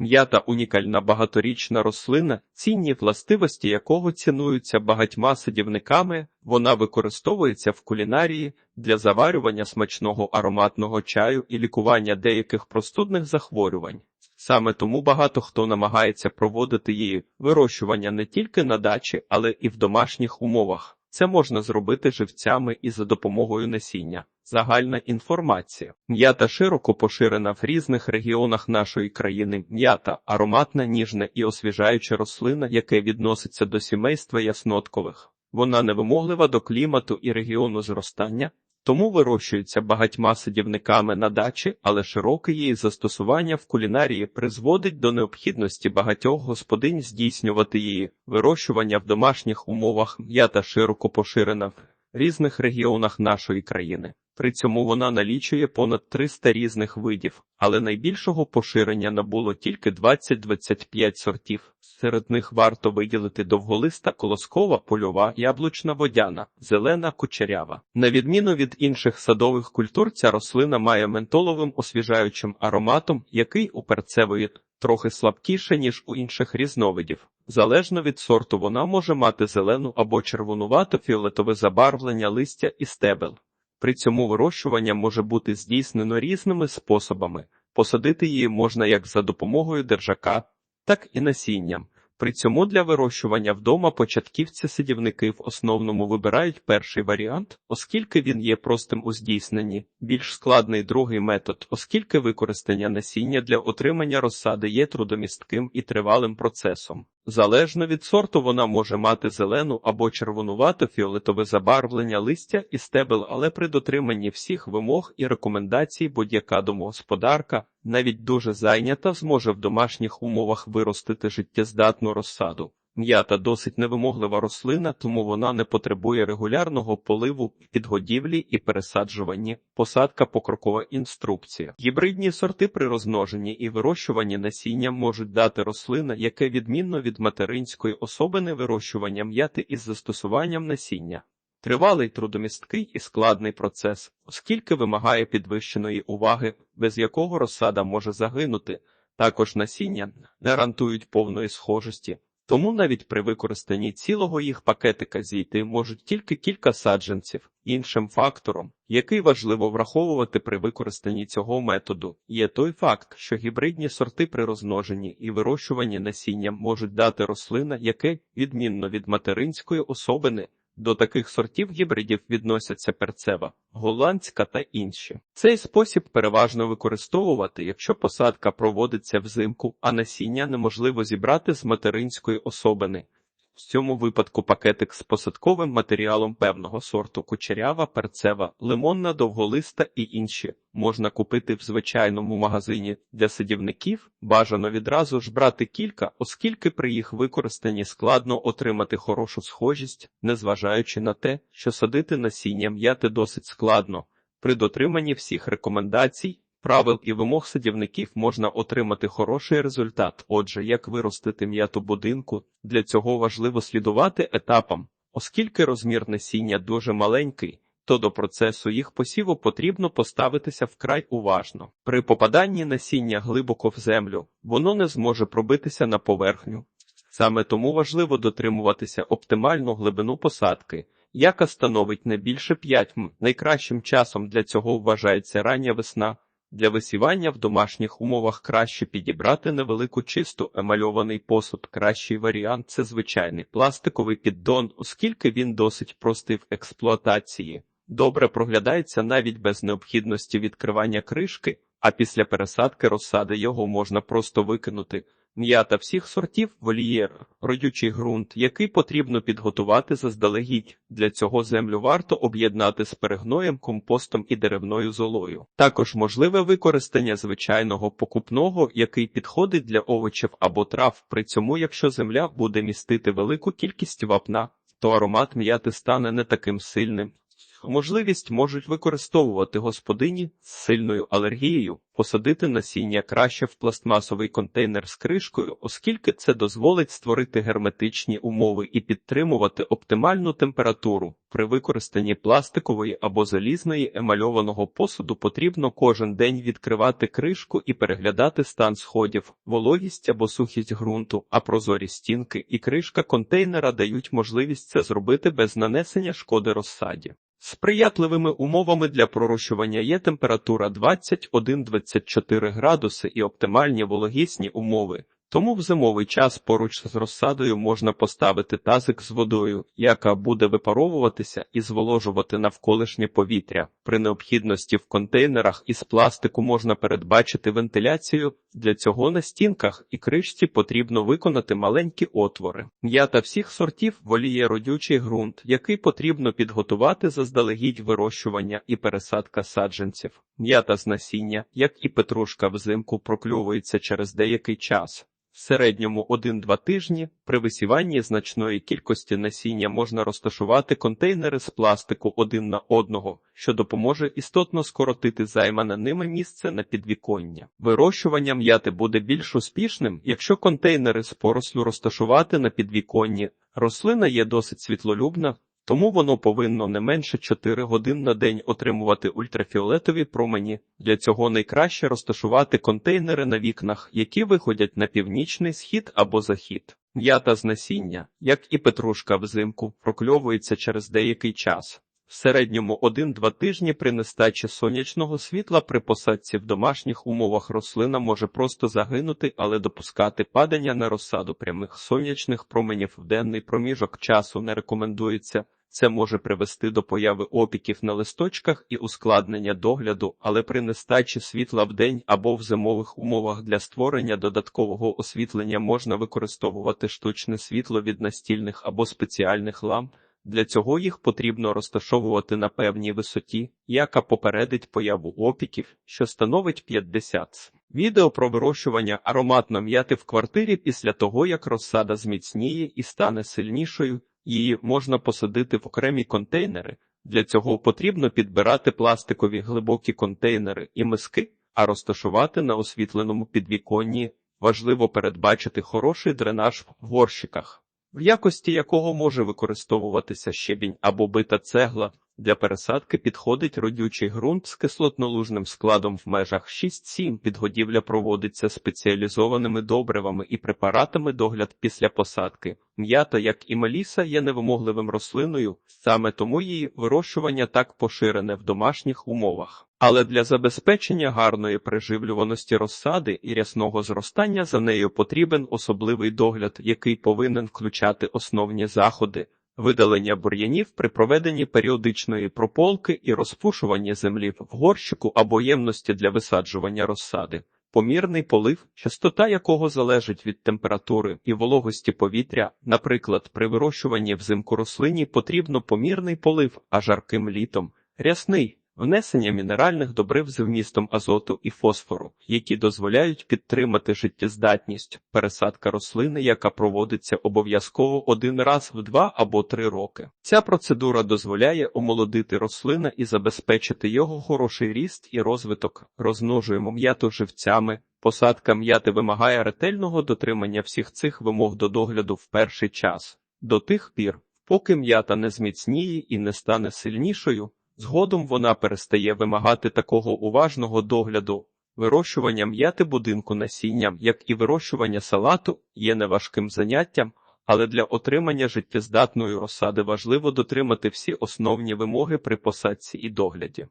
М'ята унікальна багаторічна рослина, цінні властивості якого цінуються багатьма садівниками. Вона використовується в кулінарії для заварювання смачного ароматного чаю і лікування деяких простудних захворювань. Саме тому багато хто намагається проводити її вирощування не тільки на дачі, але і в домашніх умовах. Це можна зробити живцями і за допомогою насіння. Загальна інформація. М'ята широко поширена в різних регіонах нашої країни. М'ята ароматна, ніжна і освіжаюча рослина, яке відноситься до сімейства ясноткових. Вона невимоглива до клімату і регіону зростання, тому вирощується багатьма садівниками на дачі, але широке її застосування в кулінарії призводить до необхідності багатьох господинь здійснювати її вирощування в домашніх умовах м'ята широко поширена різних регіонах нашої країни. При цьому вона налічує понад 300 різних видів, але найбільшого поширення набуло тільки 20-25 сортів. Серед них варто виділити довголиста колоскова, польова, яблучна водяна, зелена кучерява. На відміну від інших садових культур, ця рослина має ментоловим освіжаючим ароматом, який у перцевої трохи слабкіше, ніж у інших різновидів. Залежно від сорту, вона може мати зелену або червонувато фіолетове забарвлення листя і стебел. При цьому вирощування може бути здійснено різними способами. Посадити її можна як за допомогою держака, так і насінням. При цьому для вирощування вдома початківці-сидівники в основному вибирають перший варіант, оскільки він є простим у здійсненні, більш складний другий метод, оскільки використання насіння для отримання розсади є трудомістким і тривалим процесом. Залежно від сорту вона може мати зелену або червонувато фіолетове забарвлення листя і стебел, але при дотриманні всіх вимог і рекомендацій будь-яка домогосподарка, навіть дуже зайнята, зможе в домашніх умовах виростити життєздатну розсаду. М'ята досить невимоглива рослина, тому вона не потребує регулярного поливу, підгодівлі і пересаджуванні. Посадка покрокова інструкція. Гібридні сорти при розмноженні і вирощуванні насіння можуть дати рослина, яке відмінно від материнської особини вирощування м'яти із застосуванням насіння. Тривалий трудомісткий і складний процес, оскільки вимагає підвищеної уваги, без якого розсада може загинути. Також насіння гарантують повної схожості. Тому навіть при використанні цілого їх пакетика зійти можуть тільки кілька саджанців. Іншим фактором, який важливо враховувати при використанні цього методу, є той факт, що гібридні сорти при розмноженні і вирощуванні насіння можуть дати рослина, яке, відмінно від материнської особини, до таких сортів гібридів відносяться перцева, голландська та інші. Цей спосіб переважно використовувати, якщо посадка проводиться взимку, а насіння неможливо зібрати з материнської особини. В цьому випадку пакетик з посадковим матеріалом певного сорту кучерява, перцева, лимонна, довголиста і інші можна купити в звичайному магазині для садівників. Бажано відразу ж брати кілька, оскільки при їх використанні складно отримати хорошу схожість, незважаючи на те, що садити насіння м'яти досить складно. При дотриманні всіх рекомендацій правил і вимог садівників можна отримати хороший результат. Отже, як виростити м'яту будинку, для цього важливо слідувати етапам, оскільки розмір насіння дуже маленький. То до процесу їх посіву потрібно поставитися вкрай уважно. При попаданні насіння глибоко в землю воно не зможе пробитися на поверхню. Саме тому важливо дотримуватися оптимальну глибину посадки, яка становить не більше 5 м. Найкращим часом для цього вважається рання весна. Для висівання в домашніх умовах краще підібрати невелику чисту емальований посуд. Кращий варіант це звичайний пластиковий піддон, оскільки він досить простий в експлуатації. Добре проглядається навіть без необхідності відкривання кришки, а після пересадки розсади його можна просто викинути. М'ята всіх сортів вольєр, родючий ґрунт, який потрібно підготувати заздалегідь. Для цього землю варто об'єднати з перегноєм, компостом і деревною золою. Також можливе використання звичайного покупного, який підходить для овочів або трав. При цьому, якщо земля буде містити велику кількість вапна, то аромат м'яти стане не таким сильним. Можливість можуть використовувати господині з сильною алергією, посадити насіння краще в пластмасовий контейнер з кришкою, оскільки це дозволить створити герметичні умови і підтримувати оптимальну температуру. При використанні пластикової або залізної емальованого посуду потрібно кожен день відкривати кришку і переглядати стан сходів, вологість або сухість ґрунту, а прозорі стінки і кришка контейнера дають можливість це зробити без нанесення шкоди розсаді. Сприятливими умовами для пророщування є температура 21-24 градуси і оптимальні вологісні умови. Тому в зимовий час поруч з розсадою можна поставити тазик з водою, яка буде випаровуватися і зволожувати навколишнє повітря. При необхідності в контейнерах із пластику можна передбачити вентиляцію. Для цього на стінках і кришці потрібно виконати маленькі отвори. М'ята всіх сортів воліє родючий ґрунт, який потрібно підготувати заздалегідь вирощування і пересадка саджанців. М'ята з насіння, як і петрушка взимку, прокльовується через деякий час. В середньому 1-2 тижні при висіванні значної кількості насіння можна розташувати контейнери з пластику один на одного, що допоможе істотно скоротити займане ними місце на підвіконня. Вирощування м'яти буде більш успішним, якщо контейнери з порослю розташувати на підвіконні. Рослина є досить світлолюбна, тому воно повинно не менше 4 годин на день отримувати ультрафіолетові промені. Для цього найкраще розташувати контейнери на вікнах, які виходять на північний схід або захід. М'ята з насіння, як і петрушка взимку, прокльовується через деякий час. В середньому 1-2 тижні при нестачі сонячного світла при посадці в домашніх умовах рослина може просто загинути, але допускати падання на розсаду прямих сонячних променів в денний проміжок часу не рекомендується. Це може привести до появи опіків на листочках і ускладнення догляду, але при нестачі світла в день або в зимових умовах для створення додаткового освітлення можна використовувати штучне світло від настільних або спеціальних ламп. Для цього їх потрібно розташовувати на певній висоті, яка попередить появу опіків, що становить 50 Відео про вирощування ароматно м'яти в квартирі після того, як розсада зміцніє і стане сильнішою, її можна посадити в окремі контейнери. Для цього потрібно підбирати пластикові глибокі контейнери і миски, а розташувати на освітленому підвіконні. Важливо передбачити хороший дренаж в горщиках в якості якого може використовуватися щебінь або бита цегла. Для пересадки підходить родючий ґрунт з кислотнолужним складом в межах 6-7. Підгодівля проводиться спеціалізованими добривами і препаратами догляд після посадки. М'ята, як і меліса, є невимогливим рослиною, саме тому її вирощування так поширене в домашніх умовах. Але для забезпечення гарної приживлюваності розсади і рясного зростання за нею потрібен особливий догляд, який повинен включати основні заходи, видалення бур'янів при проведенні періодичної прополки і розпушування землі в горщику або ємності для висаджування розсади. Помірний полив, частота якого залежить від температури і вологості повітря, наприклад, при вирощуванні взимку рослині потрібно помірний полив, а жарким літом рясний. Внесення мінеральних добрив з вмістом азоту і фосфору, які дозволяють підтримати життєздатність, пересадка рослини, яка проводиться обов'язково один раз в два або три роки. Ця процедура дозволяє омолодити рослина і забезпечити його хороший ріст і розвиток. Розмножуємо м'яту живцями. Посадка м'яти вимагає ретельного дотримання всіх цих вимог до догляду в перший час, до тих пір, поки м'ята не зміцніє і не стане сильнішою. Згодом вона перестає вимагати такого уважного догляду. Вирощування м'яти будинку насінням, як і вирощування салату, є неважким заняттям, але для отримання життєздатної розсади важливо дотримати всі основні вимоги при посадці і догляді.